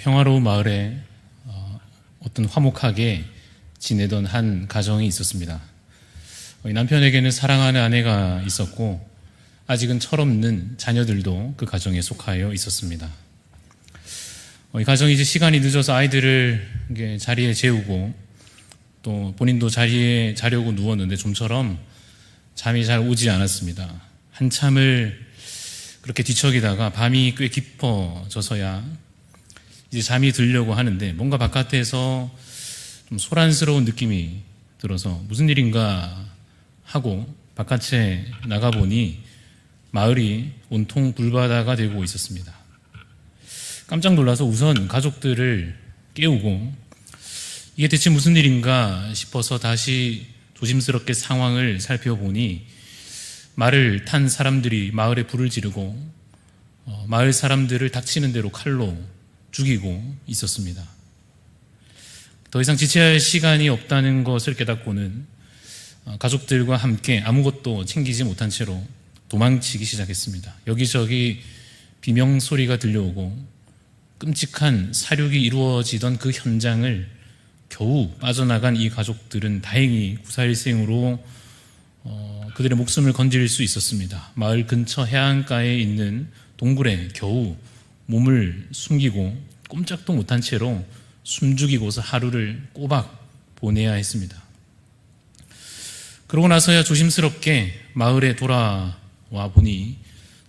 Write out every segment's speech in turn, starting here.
평화로운 마을에 어, 어떤 화목하게 지내던 한 가정이 있었습니다. 어, 이 남편에게는 사랑하는 아내가 있었고 아직은 철없는 자녀들도 그 가정에 속하여 있었습니다. 어, 이 가정이 이제 시간이 늦어서 아이들을 자리에 재우고 또 본인도 자리에 자려고 누웠는데 좀처럼 잠이 잘 오지 않았습니다. 한참을 그렇게 뒤척이다가 밤이 꽤 깊어져서야 이제 잠이 들려고 하는데 뭔가 바깥에서 좀 소란스러운 느낌이 들어서 무슨 일인가 하고 바깥에 나가보니 마을이 온통 불바다가 되고 있었습니다. 깜짝 놀라서 우선 가족들을 깨우고 이게 대체 무슨 일인가 싶어서 다시 조심스럽게 상황을 살펴보니 말을 탄 사람들이 마을에 불을 지르고 어, 마을 사람들을 닥치는 대로 칼로 죽이고 있었습니다. 더 이상 지체할 시간이 없다는 것을 깨닫고는 어, 가족들과 함께 아무것도 챙기지 못한 채로 도망치기 시작했습니다. 여기저기 비명 소리가 들려오고 끔찍한 사륙이 이루어지던 그 현장을 겨우 빠져나간 이 가족들은 다행히 구사일생으로 어, 그들의 목숨을 건질 수 있었습니다. 마을 근처 해안가에 있는 동굴에 겨우 몸을 숨기고 꼼짝도 못한 채로 숨죽이고서 하루를 꼬박 보내야 했습니다. 그러고 나서야 조심스럽게 마을에 돌아와 보니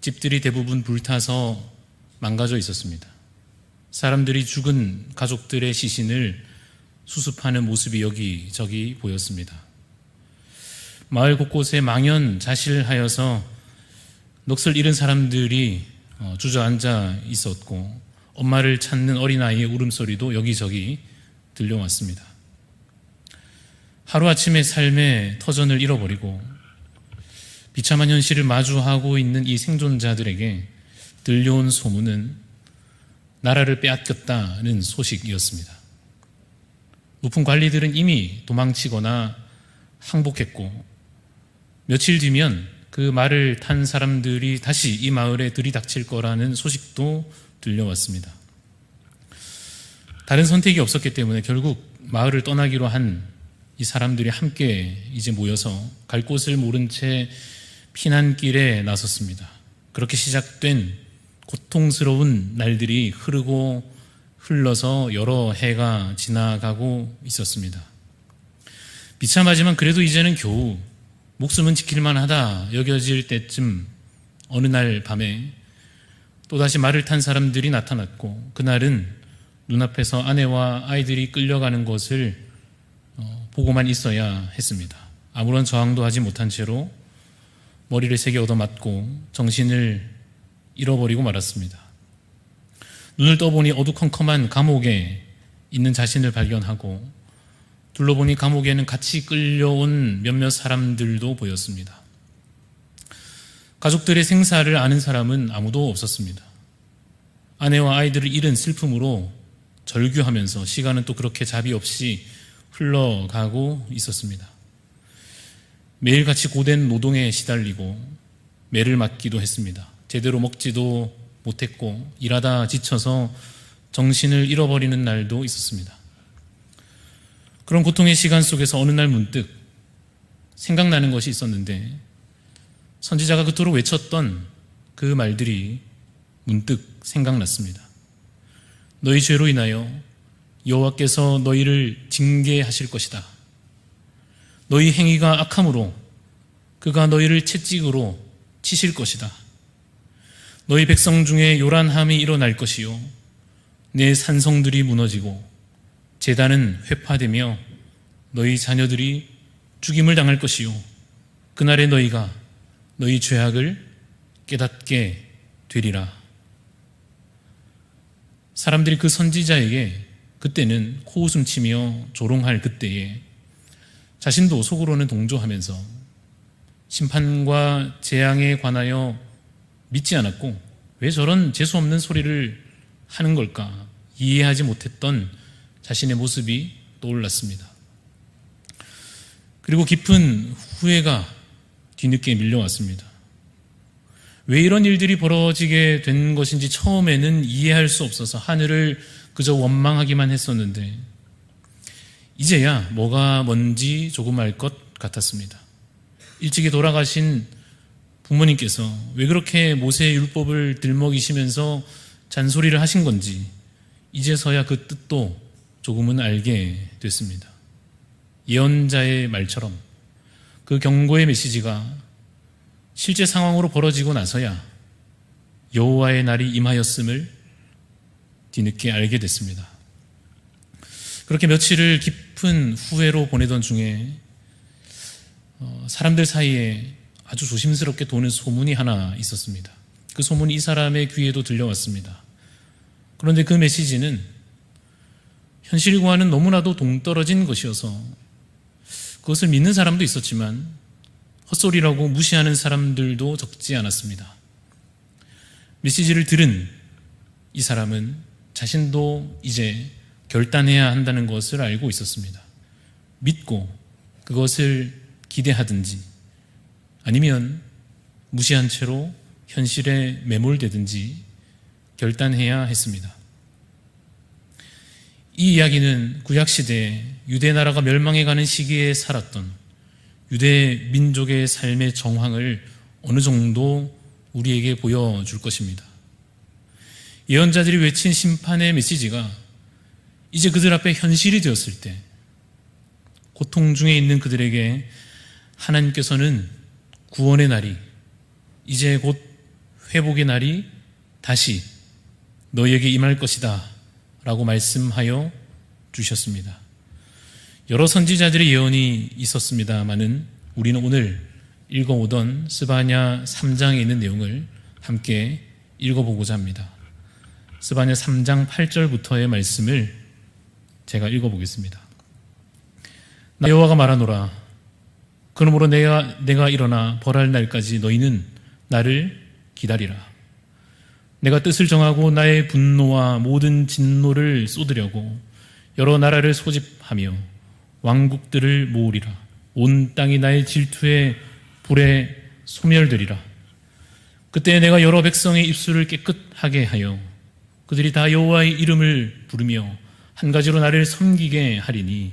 집들이 대부분 불타서 망가져 있었습니다. 사람들이 죽은 가족들의 시신을 수습하는 모습이 여기저기 보였습니다. 마을 곳곳에 망연 자실하여서 넋을 잃은 사람들이 어, 주저앉아 있었고 엄마를 찾는 어린아이의 울음소리도 여기저기 들려왔습니다. 하루아침에 삶의 터전을 잃어버리고 비참한 현실을 마주하고 있는 이 생존자들에게 들려온 소문은 나라를 빼앗겼다는 소식이었습니다. 높은 관리들은 이미 도망치거나 항복했고 며칠 뒤면 그 말을 탄 사람들이 다시 이 마을에 들이닥칠 거라는 소식도 들려왔습니다. 다른 선택이 없었기 때문에 결국 마을을 떠나기로 한 이 사람들이 함께 이제 모여서 갈 곳을 모른 채 피난길에 나섰습니다. 그렇게 시작된 고통스러운 날들이 흐르고 흘러서 여러 해가 지나가고 있었습니다. 비참하지만 그래도 이제는 겨우 목숨은 지킬만 하다 여겨질 때쯤 어느 날 밤에 또다시 말을 탄 사람들이 나타났고 그날은 눈앞에서 아내와 아이들이 끌려가는 것을 어, 보고만 있어야 했습니다. 아무런 저항도 하지 못한 채로 머리를 세게 얻어맞고 정신을 잃어버리고 말았습니다. 눈을 떠보니 어두컴컴한 감옥에 있는 자신을 발견하고 둘러보니 감옥에는 같이 끌려온 몇몇 사람들도 보였습니다. 가족들의 생사를 아는 사람은 아무도 없었습니다. 아내와 아이들을 잃은 슬픔으로 절규하면서 시간은 또 그렇게 자비 없이 흘러가고 있었습니다. 매일같이 고된 노동에 시달리고 매를 맞기도 했습니다. 제대로 먹지도 못했고 일하다 지쳐서 정신을 잃어버리는 날도 있었습니다. 그런 고통의 시간 속에서 어느 날 문득 생각나는 것이 있었는데 선지자가 그토록 외쳤던 그 말들이 문득 생각났습니다. 너희 죄로 인하여 여호와께서 너희를 징계하실 것이다. 너희 행위가 악함으로 그가 너희를 채찍으로 치실 것이다. 너희 백성 중에 요란함이 일어날 것이요 내 산성들이 무너지고 재단은 회파되며 너희 자녀들이 죽임을 당할 것이요 그날에 너희가 너희 죄악을 깨닫게 되리라. 사람들이 그 선지자에게 그때는 코웃음 치며 조롱할 그때에 자신도 속으로는 동조하면서 심판과 재앙에 관하여 믿지 않았고 왜 저런 재수없는 소리를 하는 걸까 이해하지 못했던 자신의 모습이 떠올랐습니다. 그리고 깊은 후회가 뒤늦게 밀려왔습니다. 왜 이런 일들이 벌어지게 된 것인지 처음에는 이해할 수 없어서 하늘을 그저 원망하기만 했었는데 이제야 뭐가 뭔지 조금 알 것 같았습니다. 일찍이 돌아가신 부모님께서 왜 그렇게 모세의 율법을 들먹이시면서 잔소리를 하신 건지 이제서야 그 뜻도 조금은 알게 됐습니다. 예언자의 말처럼 그 경고의 메시지가 실제 상황으로 벌어지고 나서야 여호와의 날이 임하였음을 뒤늦게 알게 됐습니다. 그렇게 며칠을 깊은 후회로 보내던 중에 어, 사람들 사이에 아주 조심스럽게 도는 소문이 하나 있었습니다. 그 소문이 이 사람의 귀에도 들려왔습니다. 그런데 그 메시지는 현실과는 너무나도 동떨어진 것이어서 그것을 믿는 사람도 있었지만 헛소리라고 무시하는 사람들도 적지 않았습니다. 메시지를 들은 이 사람은 자신도 이제 결단해야 한다는 것을 알고 있었습니다. 믿고 그것을 기대하든지 아니면 무시한 채로 현실에 매몰되든지 결단해야 했습니다. 이 이야기는 구약시대에 유대 나라가 멸망해가는 시기에 살았던 유대 민족의 삶의 정황을 어느 정도 우리에게 보여줄 것입니다. 예언자들이 외친 심판의 메시지가 이제 그들 앞에 현실이 되었을 때 고통 중에 있는 그들에게 하나님께서는 구원의 날이 이제 곧 회복의 날이 다시 너희에게 임할 것이다 라고 말씀하여 주셨습니다. 여러 선지자들의 예언이 있었습니다만은 우리는 오늘 읽어오던 스바냐 3장에 있는 내용을 함께 읽어보고자 합니다. 스바냐 3장 8절부터의 말씀을 제가 읽어보겠습니다. 나 여호와가 말하노라. 그러므로 내가 내가 일어나 벌할 날까지 너희는 나를 기다리라. 내가 뜻을 정하고 나의 분노와 모든 진노를 쏟으려고 여러 나라를 소집하며 왕국들을 모으리라. 온 땅이 나의 질투에 불에 소멸되리라. 그때 내가 여러 백성의 입술을 깨끗하게 하여 그들이 다 여호와의 이름을 부르며 한 가지로 나를 섬기게 하리니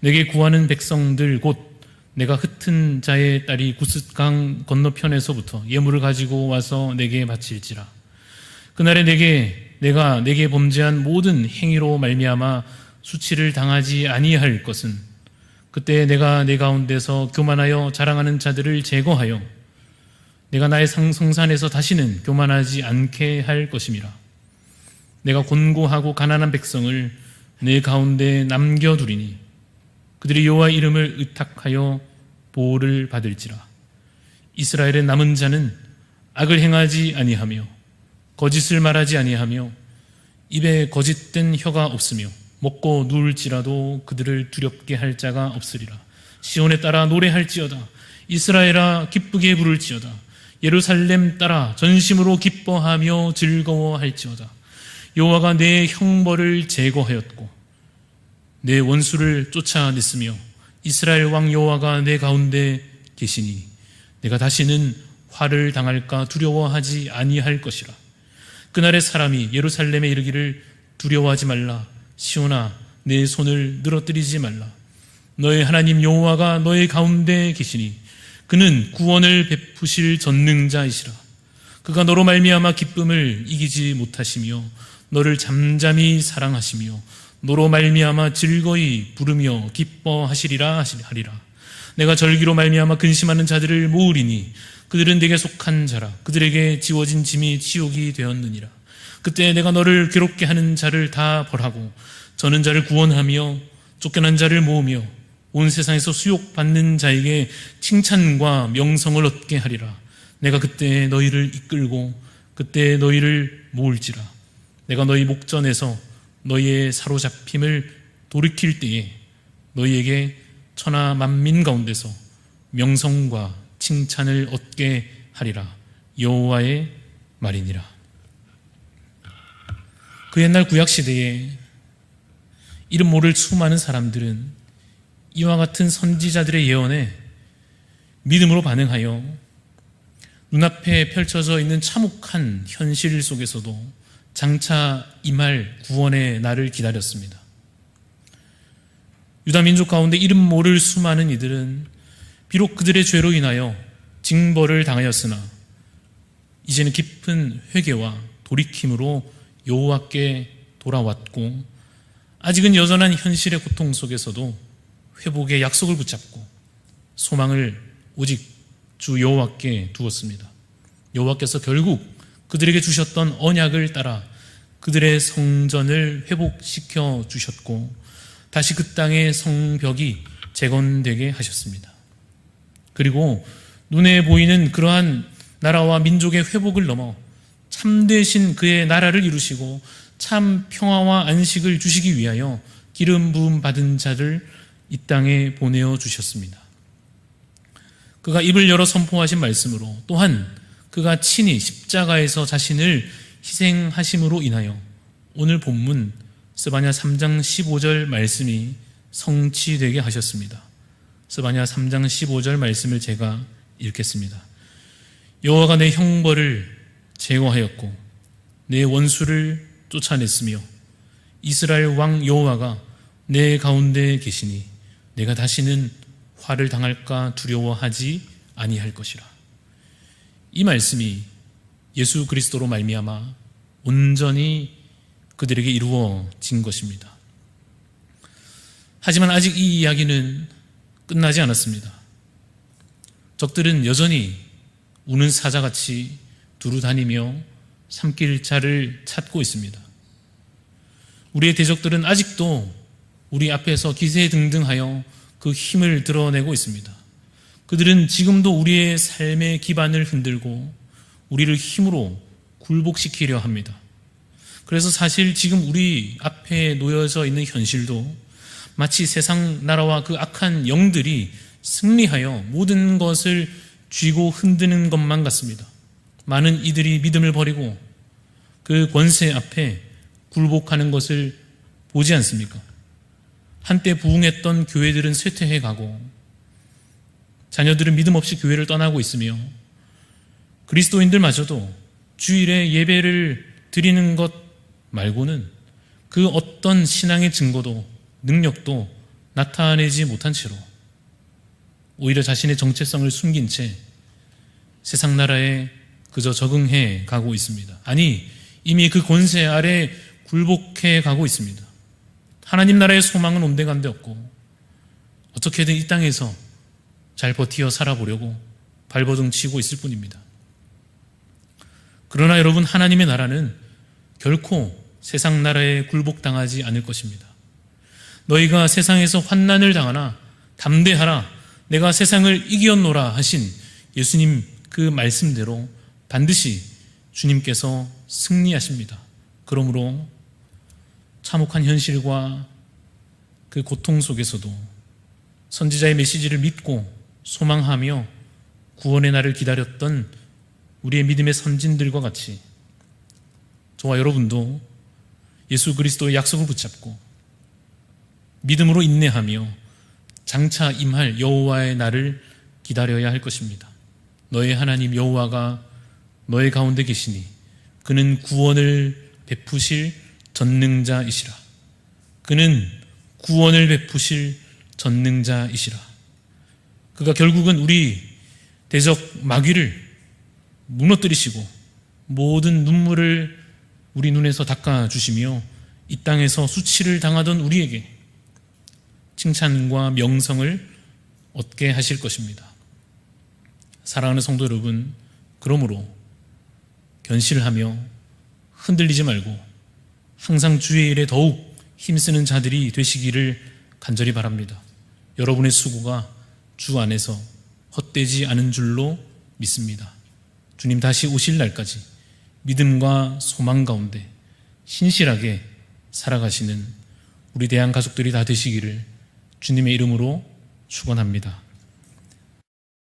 내게 구하는 백성들 곧 내가 흩은 자의 딸이 구스강 건너편에서부터 예물을 가지고 와서 내게 바칠지라 그날에 내게 내가 내게 범죄한 모든 행위로 말미암아 수치를 당하지 아니할 것은 그때 내가 내 가운데서 교만하여 자랑하는 자들을 제거하여 내가 나의 성산에서 다시는 교만하지 않게 할 것임이라. 내가 곤고하고 가난한 백성을 내 가운데 남겨두리니 그들이 여호와 이름을 의탁하여 보호를 받을지라. 이스라엘의 남은 자는 악을 행하지 아니하며 거짓을 말하지 아니하며 입에 거짓된 혀가 없으며 먹고 누울지라도 그들을 두렵게 할 자가 없으리라. 시온에 따라 노래할지어다. 이스라엘아 기쁘게 부를지어다. 예루살렘 따라 전심으로 기뻐하며 즐거워할지어다. 여호와가 내 형벌을 제거하였고 내 원수를 쫓아냈으며 이스라엘 왕 여호와가 내 가운데 계시니 내가 다시는 화를 당할까 두려워하지 아니할 것이라 그날의 사람이 예루살렘에 이르기를 두려워하지 말라. 시온아 내 손을 늘어뜨리지 말라. 너의 하나님 여호와가 너의 가운데 계시니 그는 구원을 베푸실 전능자이시라. 그가 너로 말미암아 기쁨을 이기지 못하시며 너를 잠잠히 사랑하시며 너로 말미암아 즐거이 부르며 기뻐하시리라 하리라 내가 절기로 말미암아 근심하는 자들을 모으리니 그들은 내게 속한 자라. 그들에게 지워진 짐이 지옥이 되었느니라. 그때 내가 너를 괴롭게 하는 자를 다 벌하고 저는 자를 구원하며 쫓겨난 자를 모으며 온 세상에서 수욕받는 자에게 칭찬과 명성을 얻게 하리라. 내가 그때 너희를 이끌고 그때 너희를 모을지라. 내가 너희 목전에서 너희의 사로잡힘을 돌이킬 때에 너희에게 천하 만민 가운데서 명성과 칭찬을 얻게 하리라 여호와의 말이니라. 그 옛날 구약 시대에 이름 모를 수많은 사람들은 이와 같은 선지자들의 예언에 믿음으로 반응하여 눈앞에 펼쳐져 있는 참혹한 현실 속에서도 장차 임할 구원의 날을 기다렸습니다. 유다 민족 가운데 이름 모를 수많은 이들은 비록 그들의 죄로 인하여 징벌을 당하였으나 이제는 깊은 회개와 돌이킴으로 여호와께 돌아왔고 아직은 여전한 현실의 고통 속에서도 회복의 약속을 붙잡고 소망을 오직 주 여호와께 두었습니다. 여호와께서 결국 그들에게 주셨던 언약을 따라 그들의 성전을 회복시켜 주셨고 다시 그 땅의 성벽이 재건되게 하셨습니다. 그리고 눈에 보이는 그러한 나라와 민족의 회복을 넘어 참되신 그의 나라를 이루시고 참 평화와 안식을 주시기 위하여 기름 부음 받은 자를 이 땅에 보내어 주셨습니다. 그가 입을 열어 선포하신 말씀으로 또한 그가 친히 십자가에서 자신을 희생하심으로 인하여 오늘 본문 스바냐 3장 15절 말씀이 성취되게 하셨습니다. 스바냐 3장 15절 말씀을 제가 읽겠습니다. 여호와가 내 형벌을 제거하였고 내 원수를 쫓아냈으며 이스라엘 왕 여호와가 내 가운데 계시니 내가 다시는 화를 당할까 두려워하지 아니할 것이라. 이 말씀이 예수 그리스도로 말미암아 온전히 그들에게 이루어진 것입니다. 하지만 아직 이 이야기는 끝나지 않았습니다. 적들은 여전히 우는 사자같이 두루 다니며 삼킬 자를 찾고 있습니다. 우리의 대적들은 아직도 우리 앞에서 기세등등하여 그 힘을 드러내고 있습니다. 그들은 지금도 우리의 삶의 기반을 흔들고 우리를 힘으로 굴복시키려 합니다. 그래서 사실 지금 우리 앞에 놓여져 있는 현실도 마치 세상 나라와 그 악한 영들이 승리하여 모든 것을 쥐고 흔드는 것만 같습니다. 많은 이들이 믿음을 버리고 그 권세 앞에 굴복하는 것을 보지 않습니까? 한때 부흥했던 교회들은 쇠퇴해 가고 자녀들은 믿음 없이 교회를 떠나고 있으며 그리스도인들마저도 주일에 예배를 드리는 것 말고는 그 어떤 신앙의 증거도 능력도 나타내지 못한 채로 오히려 자신의 정체성을 숨긴 채 세상 나라에 그저 적응해 가고 있습니다. 아니, 이미 그 권세 아래 굴복해 가고 있습니다. 하나님 나라의 소망은 온데간데 없고 어떻게든 이 땅에서 잘 버티어 살아보려고 발버둥 치고 있을 뿐입니다. 그러나 여러분 하나님의 나라는 결코 세상 나라에 굴복당하지 않을 것입니다. 너희가 세상에서 환난을 당하나 담대하라 내가 세상을 이기었노라 하신 예수님 그 말씀대로 반드시 주님께서 승리하십니다. 그러므로 참혹한 현실과 그 고통 속에서도 선지자의 메시지를 믿고 소망하며 구원의 날을 기다렸던 우리의 믿음의 선진들과 같이 저와 여러분도 예수 그리스도의 약속을 붙잡고 믿음으로 인내하며 장차 임할 여호와의 날을 기다려야 할 것입니다. 너의 하나님 여호와가 너의 가운데 계시니 그는 구원을 베푸실 전능자이시라. 그는 구원을 베푸실 전능자이시라. 그가 결국은 우리 대적 마귀를 무너뜨리시고 모든 눈물을 우리 눈에서 닦아주시며 이 땅에서 수치를 당하던 우리에게 칭찬과 명성을 얻게 하실 것입니다. 사랑하는 성도 여러분, 그러므로 견실을 하며 흔들리지 말고 항상 주의 일에 더욱 힘쓰는 자들이 되시기를 간절히 바랍니다. 여러분의 수고가 주 안에서 헛되지 않은 줄로 믿습니다. 주님 다시 오실 날까지 믿음과 소망 가운데 신실하게 살아가시는 우리 대한 가족들이 다 되시기를 주님의 이름으로 축원합니다.